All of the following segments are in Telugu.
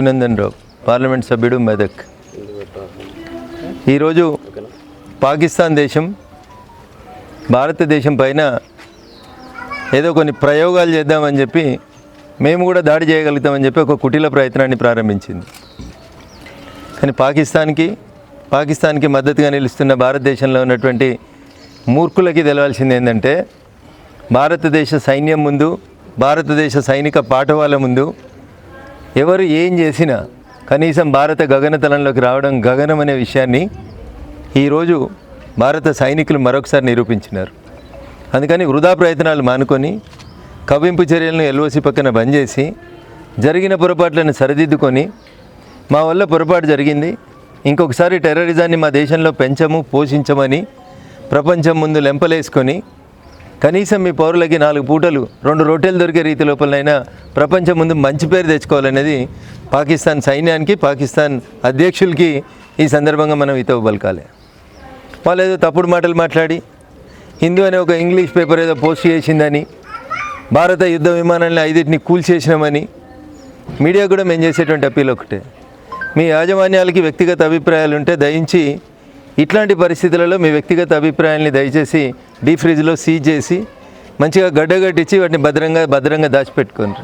అభినందన్ రావు పార్లమెంట్ సభ్యుడు మెదక్. ఈరోజు పాకిస్తాన్ దేశం భారతదేశం పైన ఏదో కొన్ని ప్రయోగాలు చేద్దామని చెప్పి మేము కూడా దాడి చేయగలుగుతామని చెప్పి ఒక కుటిల ప్రయత్నాన్ని ప్రారంభించింది. కానీ పాకిస్తాన్కి పాకిస్తాన్కి మద్దతుగా నిలుస్తున్న భారతదేశంలో ఉన్నటువంటి మూర్ఖులకి తెలవాల్సింది ఏంటంటే భారతదేశ సైన్యం ముందు భారతదేశ సైనిక పాఠవాల ముందు ఎవరు ఏం చేసినా కనీసం భారత గగనతలంలోకి రావడం గగనం అనే విషయాన్ని ఈరోజు భారత సైనికులు మరొకసారి నిరూపించినారు. అందుకని వృధా ప్రయత్నాలు మానుకొని కవ్వింపు చర్యలను ఎల్ఓసి పక్కన బంద్ చేసి జరిగిన పొరపాట్లను సరిదిద్దుకొని మా వల్ల పొరపాటు జరిగింది. ఇంకొకసారి టెర్రరిజాన్ని మా దేశంలో పెంచము పోషించమని ప్రపంచం ముందు లెంపలేసుకొని కనీసం మీ పౌరులకి నాలుగు పూటలు రెండు రొట్టెలు దొరికే రీతి లోపలైనా ప్రపంచం ముందు మంచి పేరు తెచ్చుకోవాలనేది పాకిస్తాన్ సైన్యానికి పాకిస్తాన్ అధ్యక్షులకి ఈ సందర్భంగా మనం ఇతవ పలకాలి. వాళ్ళు ఏదో తప్పుడు మాటలు మాట్లాడి హిందూ అనే ఒక ఇంగ్లీష్ పేపర్ ఏదో పోస్ట్ చేసిందని భారత యుద్ధ విమానాలను ఐదింటిని కూల్చేసినామని మీడియా కూడా మేము చేసేటువంటి అప్పీల్ ఒకటే. మీ యాజమాన్యాలకి వ్యక్తిగత అభిప్రాయాలు ఉంటే దయించి ఇట్లాంటి పరిస్థితులలో మీ వ్యక్తిగత అభిప్రాయాల్ని దయచేసి డీ ఫ్రిడ్జ్లో సీజ్ చేసి మంచిగా గడ్డగట్టించి వాటిని భద్రంగా భద్రంగా దాచిపెట్టుకోండి.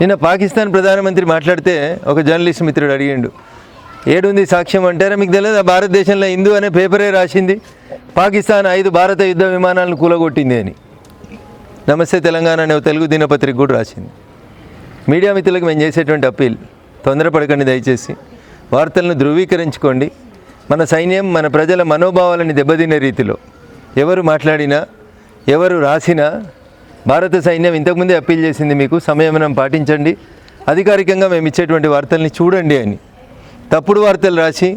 నిన్న పాకిస్తాన్ ప్రధానమంత్రి మాట్లాడితే ఒక జర్నలిస్ట్ మిత్రుడు అడిగిండు ఏడుంది సాక్ష్యం అంటారా? మీకు తెలియదు? భారతదేశంలో హిందూ అనే పేపరే రాసింది పాకిస్తాన్ ఐదు భారత యుద్ధ విమానాలను కూలగొట్టింది అని. నమస్తే తెలంగాణ అనే ఒక తెలుగు దినపత్రిక కూడా రాసింది. మీడియా మిత్రులకు మేము చేసేటువంటి అప్పీల్ తొందరపడకండి దయచేసి. వార్తలను ధృవీకరించుకోండి. మన సైన్యం మన ప్రజల మనోభావాలని దెబ్బతినే రీతిలో ఎవరు మాట్లాడినా ఎవరు రాసినా భారత సైన్యం ఇంతకుముందే అప్పీల్ చేసింది మీకు సంయమనం పాటించండి. అధికారికంగా మేము ఇచ్చేటువంటి వార్తల్ని చూడండి అని. తప్పుడు వార్తలు రాసి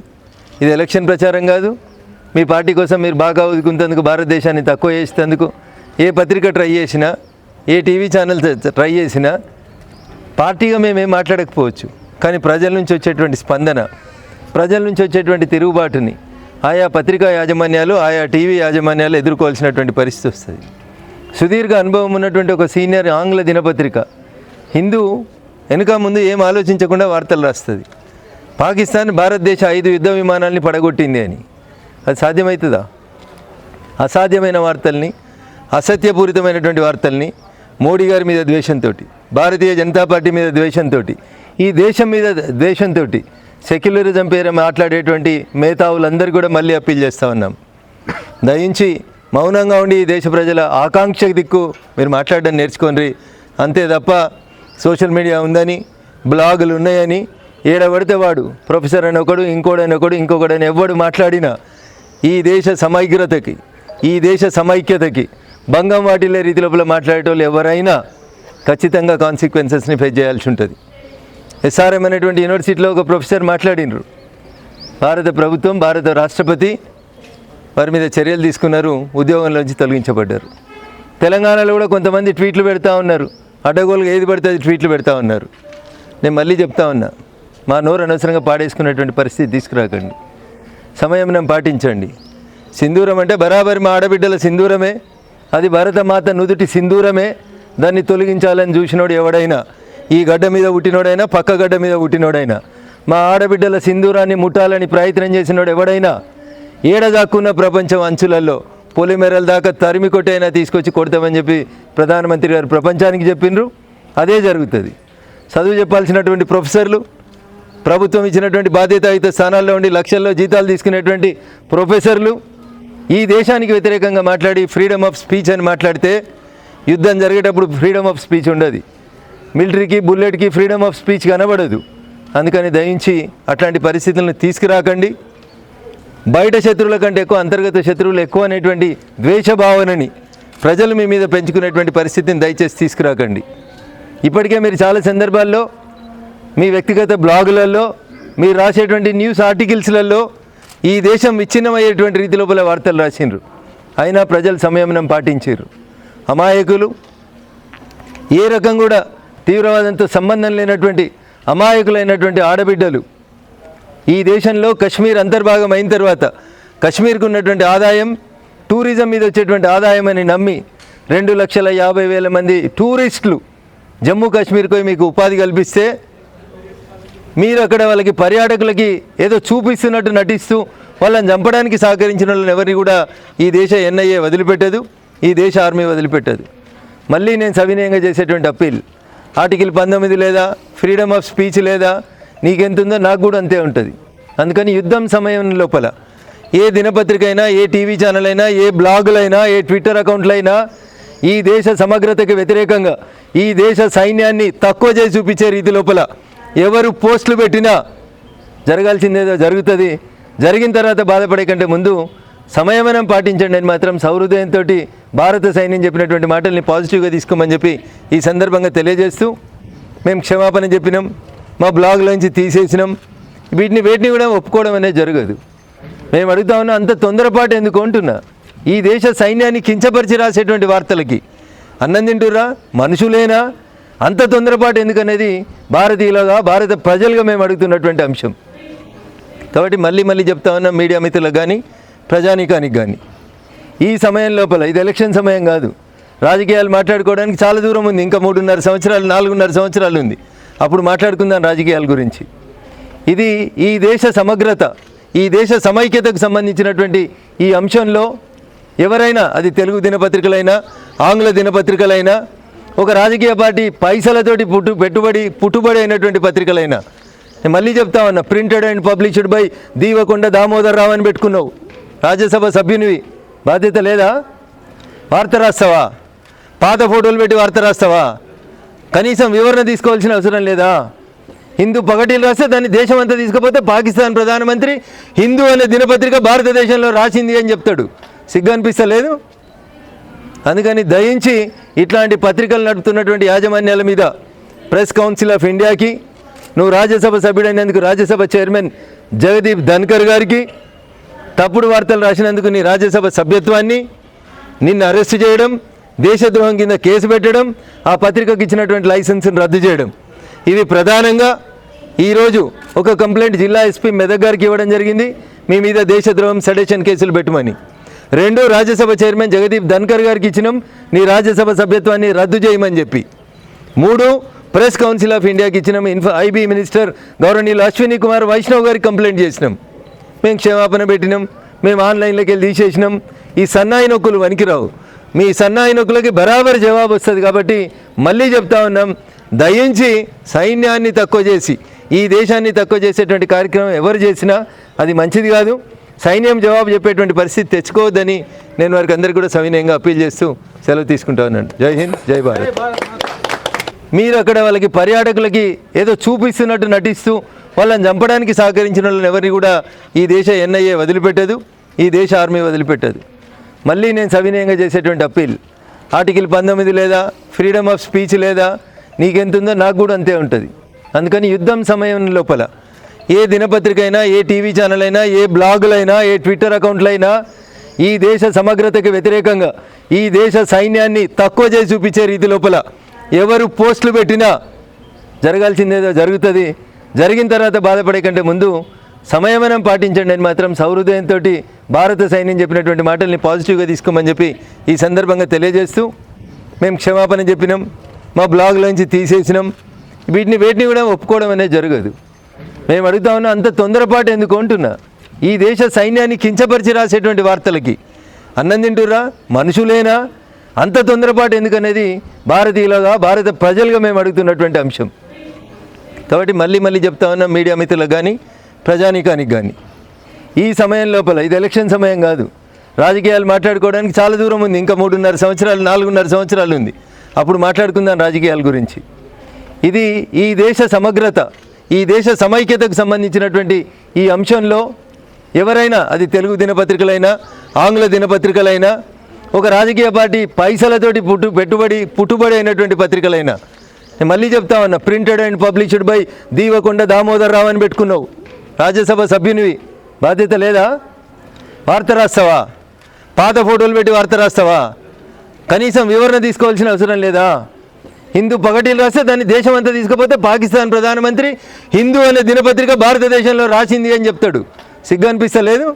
ఇది ఎలక్షన్ ప్రచారం కాదు. మీ పార్టీ కోసం మీరు బాగా ఉదుకుంటేందుకు భారతదేశాన్ని తక్కువ చేసేందుకు ఏ పత్రిక ట్రై చేసినా ఏ టీవీ ఛానల్ ట్రై చేసినా పార్టీగా మేమేం మాట్లాడకపోవచ్చు. కానీ ప్రజల నుంచి వచ్చేటువంటి స్పందన ప్రజల నుంచి వచ్చేటువంటి తిరుగుబాటుని ఆయా పత్రికా యాజమాన్యాలు ఆయా టీవీ యాజమాన్యాలు ఎదుర్కోవాల్సినటువంటి పరిస్థితి వస్తుంది. సుదీర్ఘ అనుభవం ఉన్నటువంటి ఒక సీనియర్ ఆంగ్ల దినపత్రిక హిందూ వెనుక ముందు ఏం ఆలోచించకుండా వార్తలు రాస్తుంది. పాకిస్తాన్ భారతదేశ ఐదు యుద్ధ విమానాల్ని పడగొట్టింది అని. అది సాధ్యమవుతుందా అసాధ్యమైన వార్తల్ని అసత్యపూరితమైనటువంటి వార్తల్ని మోడీ గారి మీద ద్వేషంతో భారతీయ జనతా పార్టీ మీద ద్వేషంతో ఈ దేశం మీద ద్వేషంతో సెక్యులరిజం పేరు మాట్లాడేటువంటి మేధావులందరూ కూడా మళ్ళీ అప్పీల్ చేస్తూ ఉన్నాం. దయించి మౌనంగా ఉండి ఈ దేశ ప్రజల ఆకాంక్ష దిక్కు మీరు మాట్లాడడం నేర్చుకోండి. అంతే తప్ప సోషల్ మీడియా ఉందని బ్లాగులు ఉన్నాయని ఏడబడితే వాడు ప్రొఫెసర్ అని ఒకడు ఇంకోడని ఒకడు ఇంకొకడని ఎవడు మాట్లాడినా ఈ దేశ సమగ్రతకి ఈ దేశ సమైక్యతకి భంగం వాటిల్లే రీతి లోపల మాట్లాడేటోళ్ళు ఎవరైనా ఖచ్చితంగా కాన్సిక్వెన్సెస్ని ఫేస్ చేయాల్సి ఉంటుంది. ఎస్ఆర్ఎం అనేటువంటి యూనివర్సిటీలో ఒక ప్రొఫెసర్ మాట్లాడినరు. భారత ప్రభుత్వం భారత రాష్ట్రపతి వారి మీద చర్యలు తీసుకున్నారు ఉద్యోగంలోంచి తొలగించబడ్డారు. తెలంగాణలో కూడా కొంతమంది ట్వీట్లు పెడతా ఉన్నారు. అడ్డగోలుగా ఏది పడితే అది ట్వీట్లు పెడతా ఉన్నారు. నేను మళ్ళీ చెప్తా ఉన్నా మా నోరు అనవసరంగా పాడేసుకున్నటువంటి పరిస్థితి తీసుకురాకండి. సమయం పాటించండి. సింధూరం అంటే బరాబరి మా ఆడబిడ్డల సింధూరమే. అది భరతమాత నుదుటి సింధూరమే. దాన్ని తొలగించాలని చూసినోడు ఎవడైనా ఈ గడ్డ మీద పుట్టినోడైనా పక్క గడ్డ మీద పుట్టినోడైనా. మా ఆడబిడ్డల సింధూరాన్ని ముట్టాలని ప్రయత్నం చేసినోడు ఎవడైనా ఏడదాక్కున్న ప్రపంచం అంచులలో పొలిమెరల దాకా తరిమి కొట్టైనా తీసుకొచ్చి కొడతామని చెప్పి ప్రధానమంత్రి గారు ప్రపంచానికి చెప్పిండ్రు. అదే జరుగుతుంది. చదువు చెప్పాల్సినటువంటి ప్రొఫెసర్లు ప్రభుత్వం ఇచ్చినటువంటి బాధ్యతాయుత స్థానాల్లో ఉండి లక్షల్లో జీతాలు తీసుకునేటువంటి ప్రొఫెసర్లు ఈ దేశానికి వ్యతిరేకంగా మాట్లాడి ఫ్రీడమ్ ఆఫ్ స్పీచ్ అని మాట్లాడితే యుద్ధం జరిగేటప్పుడు ఫ్రీడమ్ ఆఫ్ స్పీచ్ ఉండదు. మిలిటరీకి బుల్లెట్కి ఫ్రీడమ్ ఆఫ్ స్పీచ్ కనబడదు. అందుకని దయించి అట్లాంటి పరిస్థితులను తీసుకురాకండి. బయట శత్రువుల కంటే ఎక్కువ అంతర్గత శత్రువులు ఎక్కువ అనేటువంటి ద్వేష భావనని ప్రజలు మీ మీద పెంచుకునేటువంటి పరిస్థితిని దయచేసి తీసుకురాకండి. ఇప్పటికే మీరు చాలా సందర్భాల్లో మీ వ్యక్తిగత బ్లాగులలో మీరు రాసేటువంటి న్యూస్ ఆర్టికల్స్లలో ఈ దేశం విచ్ఛిన్నమయ్యేటువంటి రీతి లోపల వార్తలు రాసిండ్రు. అయినా ప్రజలు సంయమనం పాటించారు అమాయకులు ఏ రకం కూడా తీవ్రవాదంతో సంబంధం లేనటువంటి అమాయకులైనటువంటి ఆడబిడ్డలు. ఈ దేశంలో కశ్మీర్ అంతర్భాగం అయిన తర్వాత కశ్మీర్కు ఉన్నటువంటి ఆదాయం టూరిజం మీద వచ్చేటువంటి ఆదాయం అని నమ్మి రెండు లక్షల యాభై వేల మంది టూరిస్టులు జమ్మూ కాశ్మీర్కి పోయి మీకు ఉపాధి కల్పిస్తే మీరు అక్కడ వాళ్ళకి పర్యాటకులకి ఏదో చూపిస్తున్నట్టు నటిస్తూ వాళ్ళని చంపడానికి సహకరించిన వాళ్ళని ఎవరిని కూడా ఈ దేశ ఎన్ఐఏ వదిలిపెట్టదు ఈ దేశ ఆర్మీ వదిలిపెట్టదు. మళ్ళీ నేను సవినయంగా చేసేటువంటి అప్పీల్. ఆర్టికల్ పంతొమ్మిది లేదా ఫ్రీడమ్ ఆఫ్ స్పీచ్ లేదా నీకెంతుందో నాకు కూడా అంతే ఉంటుంది. అందుకని యుద్ధం సమయం లోపల ఏ దినపత్రిక అయినా ఏ టీవీ ఛానల్ అయినా ఏ బ్లాగులైనా ఏ ట్విట్టర్ అకౌంట్లైనా ఈ దేశ సమగ్రతకు వ్యతిరేకంగా ఈ దేశ సైన్యాన్ని తక్కువ చేసి చూపించే రీతి లోపల ఎవరు పోస్టులు పెట్టినా జరగాల్సిందేదో జరుగుతుంది. జరిగిన తర్వాత బాధపడే కంటే ముందు సంయమనం పాటించండి అని మాత్రం సౌహృదయంతో భారత సైన్యం చెప్పినటువంటి మాటల్ని పాజిటివ్గా తీసుకోమని చెప్పి ఈ సందర్భంగా తెలియజేస్తూ మేము క్షమాపణ చెప్పినాం. మా బ్లాగ్లోంచి తీసేసినాం. వీటిని వేటిని కూడా ఒప్పుకోవడం అనేది జరగదు. మేము అడుగుతా ఉన్నా అంత తొందరపాటు ఎందుకు? అంటున్నా. ఈ దేశ సైన్యాన్ని కించపరిచి రాసేటువంటి వార్తలకి అన్నం తింటురా మనుషులేనా? అంత తొందరపాటు ఎందుకనేది భారతీయులుగా భారత ప్రజలుగా మేము అడుగుతున్నటువంటి అంశం. కాబట్టి మళ్ళీ మళ్ళీ చెప్తా ఉన్నాం మీడియా మిత్రులకు కానీ ప్రజానీకానికి కానీ ఈ సమయం లోపల ఇది ఎలక్షన్ సమయం కాదు. రాజకీయాలు మాట్లాడుకోవడానికి చాలా దూరం ఉంది. ఇంకా మూడున్నర సంవత్సరాలు నాలుగున్నర సంవత్సరాలు ఉంది. అప్పుడు మాట్లాడుకుందాం రాజకీయాల గురించి. ఇది ఈ దేశ సమగ్రత ఈ దేశ సమైక్యతకు సంబంధించినటువంటి ఈ అంశంలో ఎవరైనా అది తెలుగు దినపత్రికలైనా ఆంగ్ల దినపత్రికలైనా ఒక రాజకీయ పార్టీ పైసలతోటి పుట్టు పెట్టుబడి పుట్టుబడి అయినటువంటి పత్రికలైనా. నేను మళ్ళీ చెప్తా ఉన్నా printed and published by Deevakonda Damodar Rao అని పెట్టుకున్నావు. రాజ్యసభ సభ్యునివి. బాధ్యత లేదా? వార్త రాస్తావా? పాత ఫోటోలు పెట్టి వార్త రాస్తావా? కనీసం వివరణ తీసుకోవాల్సిన అవసరం లేదా? హిందూ పగటీలు రాస్తే దాన్ని దేశం అంతా తీసుకుపోతే పాకిస్తాన్ ప్రధానమంత్రి హిందూ అనే దినపత్రిక భారతదేశంలో రాసింది అని చెప్తాడు. సిగ్గు అనిపిస్తలేదు? అందుకని దయించి ఇట్లాంటి పత్రికలు నడుపుతున్నటువంటి యాజమాన్యాల మీద ప్రెస్ కౌన్సిల్ ఆఫ్ ఇండియాకి నువ్వు రాజ్యసభ సభ్యుడైనందుకు రాజ్యసభ చైర్మన్ జగదీప్ ధన్కర్ గారికి తప్పుడు వార్తలు రాసినందుకు నీ రాజ్యసభ సభ్యత్వాన్ని నిన్ను అరెస్ట్ చేయడం దేశద్రోహం కింద కేసు పెట్టడం ఆ పత్రికకు ఇచ్చినటువంటి లైసెన్స్ని రద్దు చేయడం. ఇవి ప్రధానంగా ఈరోజు ఒక కంప్లైంట్ జిల్లా ఎస్పీ మెదక్ గారికి ఇవ్వడం జరిగింది. మీ మీద దేశద్రోహం సెడేషన్ కేసులు పెట్టమని. రెండు రాజ్యసభ చైర్మన్ జగదీప్ ధన్కర్ గారికి ఇచ్చినాం. నీ రాజ్యసభ సభ్యత్వాన్ని రద్దు చేయమని చెప్పి. మూడు ప్రెస్ కౌన్సిల్ ఆఫ్ ఇండియాకి ఇచ్చినాం. ఇన్ఫో ఐబీ మినిస్టర్ గౌరవనీయులు అశ్విని కుమార్ వైష్ణవ్ గారికి కంప్లైంట్ చేసినాం. మేము క్షమాపణ పెట్టినాం మేము ఆన్లైన్లోకి వెళ్ళి తీసేసినాం. ఈ సన్నాయి నొక్కులు వనికిరావు. మీ సన్నాయి నొక్కులకి బరాబర్ జవాబు వస్తుంది కాబట్టి మళ్ళీ చెప్తా ఉన్నాం దయించి సైన్యాన్ని తక్కువ చేసి ఈ దేశాన్ని తక్కువ చేసేటువంటి కార్యక్రమం ఎవరు చేసినా అది మంచిది కాదు. సైన్యం జవాబు చెప్పేటువంటి పరిస్థితి తెచ్చుకోవద్దని నేను వారికి అందరికీ కూడా సవినయంగా అప్పీల్ చేస్తూ సెలవు తీసుకుంటా ఉన్నాను. జై హింద్ జై భారత్. మీరు అక్కడ వాళ్ళకి పర్యాటకులకి ఏదో చూపిస్తున్నట్టు నటిస్తూ వాళ్ళని చంపడానికి సహకరించిన వాళ్ళని ఎవరిని కూడా ఈ దేశ ఎన్ఐఏ వదిలిపెట్టదు ఈ దేశ ఆర్మీ వదిలిపెట్టదు. మళ్ళీ నేను సవినయంగా చేసేటువంటి అప్పీల్ ఆర్టికల్ పంతొమ్మిది లేదా ఫ్రీడమ్ ఆఫ్ స్పీచ్ లేదా నీకెంతుందో నాకు కూడా అంతే ఉంటుంది. అందుకని యుద్ధం సమయం లోపల ఏ దినపత్రిక అయినా ఏ టీవీ ఛానల్ అయినా ఏ బ్లాగులైనా ఏ ట్విట్టర్ అకౌంట్లైనా ఈ దేశ సమగ్రతకు వ్యతిరేకంగా ఈ దేశ సైన్యాన్ని తక్కువ చేసి చూపించే రీతి లోపల ఎవరు పోస్టులు పెట్టినా జరగాల్సిందేదో జరుగుతుంది. జరిగిన తర్వాత బాధపడే కంటే ముందు సంయమనం పాటించండి అని మాత్రం సౌహృదయంతో భారత సైన్యం చెప్పినటువంటి మాటల్ని పాజిటివ్గా తీసుకోమని చెప్పి ఈ సందర్భంగా తెలియజేస్తూ మేము క్షమాపణ చెప్పినాం మా బ్లాగ్లోంచి తీసేసినాం. వీటిని వేటిని కూడా ఒప్పుకోవడం అనేది జరగదు. మేము అడుగుతా ఉన్నా అంత తొందరపాటు ఎందుకు? అంటున్నా. ఈ దేశ సైన్యాన్ని కించపరిచి రాసేటువంటి వార్తలకి అన్నం తింటురా మనుషులేనా? అంత తొందరపాటు ఎందుకనేది భారతీయులుగా భారత ప్రజలుగా మేము అడుగుతున్నటువంటి అంశం. కాబట్టి మళ్ళీ మళ్ళీ చెప్తా ఉన్నాం మీడియా మిత్రులకు కానీ ప్రజానీకానికి కానీ. ఈ సమయం లోపల ఇది ఎలక్షన్ సమయం కాదు. రాజకీయాలు మాట్లాడుకోవడానికి చాలా దూరం ఉంది. ఇంకా మూడున్నర సంవత్సరాలు నాలుగున్నర సంవత్సరాలు ఉంది. అప్పుడు మాట్లాడుకుందాం రాజకీయాల గురించి. ఇది ఈ దేశ సమగ్రత ఈ దేశ సమైక్యతకు సంబంధించినటువంటి ఈ అంశంలో ఎవరైనా అది తెలుగు దినపత్రికలైనా ఆంగ్ల దినపత్రికలైనా ఒక రాజకీయ పార్టీ పైసలతోటి పుట్టు పెట్టుబడి పుట్టుబడి అయినటువంటి పత్రికలైనా నేను మళ్ళీ చెప్తా ఉన్నా printed and published by Deevakonda Damodar Rao అని పెట్టుకున్నావు. రాజ్యసభ సభ్యునివి. బాధ్యత లేదా? వార్త రాస్తావా? పాత ఫోటోలు పెట్టి వార్త రాస్తావా? కనీసం వివరణ తీసుకోవాల్సిన అవసరం లేదా? హిందూ పగటీలు రాస్తే దాన్ని దేశం అంతా తీసుకుపోతే పాకిస్తాన్ ప్రధానమంత్రి హిందూ అనే దినపత్రిక భారతదేశంలో రాసింది అని చెప్తాడు. సిగ్గు అనిపిస్తలేదు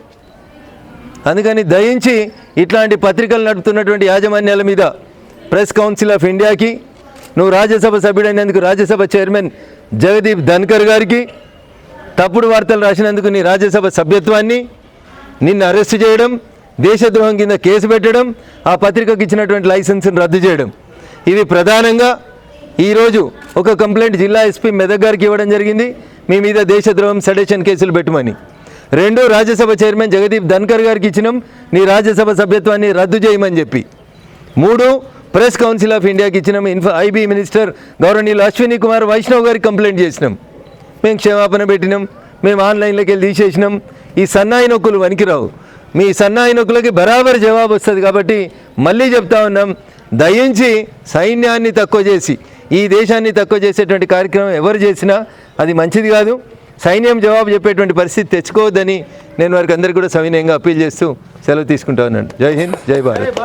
అందుకని దయించి ఇట్లాంటి పత్రికలు నడుపుతున్నటువంటి యాజమాన్యాల మీద ప్రెస్ కౌన్సిల్ ఆఫ్ ఇండియాకి నువ్వు రాజ్యసభ సభ్యుడైనందుకు రాజ్యసభ చైర్మన్ జగదీప్ ధన్కర్ గారికి తప్పుడు వార్తలు రాసినందుకు నీ రాజ్యసభ సభ్యత్వాన్ని నిన్ను అరెస్ట్ చేయడం దేశద్రోహం కింద కేసు పెట్టడం ఆ పత్రికకు ఇచ్చినటువంటి లైసెన్స్ని రద్దు చేయడం. ఇవి ప్రధానంగా ఈరోజు ఒక కంప్లైంట్ జిల్లా ఎస్పీ మెదక్ గారికి ఇవ్వడం జరిగింది. మీ మీద దేశద్రోహం సడేషన్ కేసులు పెట్టమని. రెండు రాజ్యసభ చైర్మన్ జగదీప్ ధన్కర్ గారికి ఇచ్చినాం. నీ రాజ్యసభ సభ్యత్వాన్ని రద్దు చేయమని చెప్పి. మూడు ప్రెస్ కౌన్సిల్ ఆఫ్ ఇండియాకి ఇచ్చినాం. ఇన్ఫో ఐబీ మినిస్టర్ గౌరవనీయులు అశ్విని కుమార్ వైష్ణవ్ గారికి కంప్లైంట్ చేసినాం. మేము క్షమాపణ పెట్టినాం. మేము ఆన్లైన్లోకి వెళ్ళి తీసేసినాం. ఈ సన్నాయి నొక్కులు వనికిరావు మీ సన్నాయి నొక్కులకి బరాబర్ జవాబు వస్తుంది కాబట్టి మళ్ళీ చెప్తా ఉన్నాం. దయించి సైన్యాన్ని తక్కువ చేసి ఈ దేశాన్ని తక్కువ చేసేటువంటి కార్యక్రమం ఎవరు చేసినా అది మంచిది కాదు. సైన్యం జవాబు చెప్పేటువంటి పరిస్థితి తెచ్చుకోవద్దని నేను వారికి అందరికీ కూడా సవినయంగా అప్పీల్ చేస్తూ సెలవు తీసుకుంటా ఉన్నాను. జై హింద్ జై భారత్.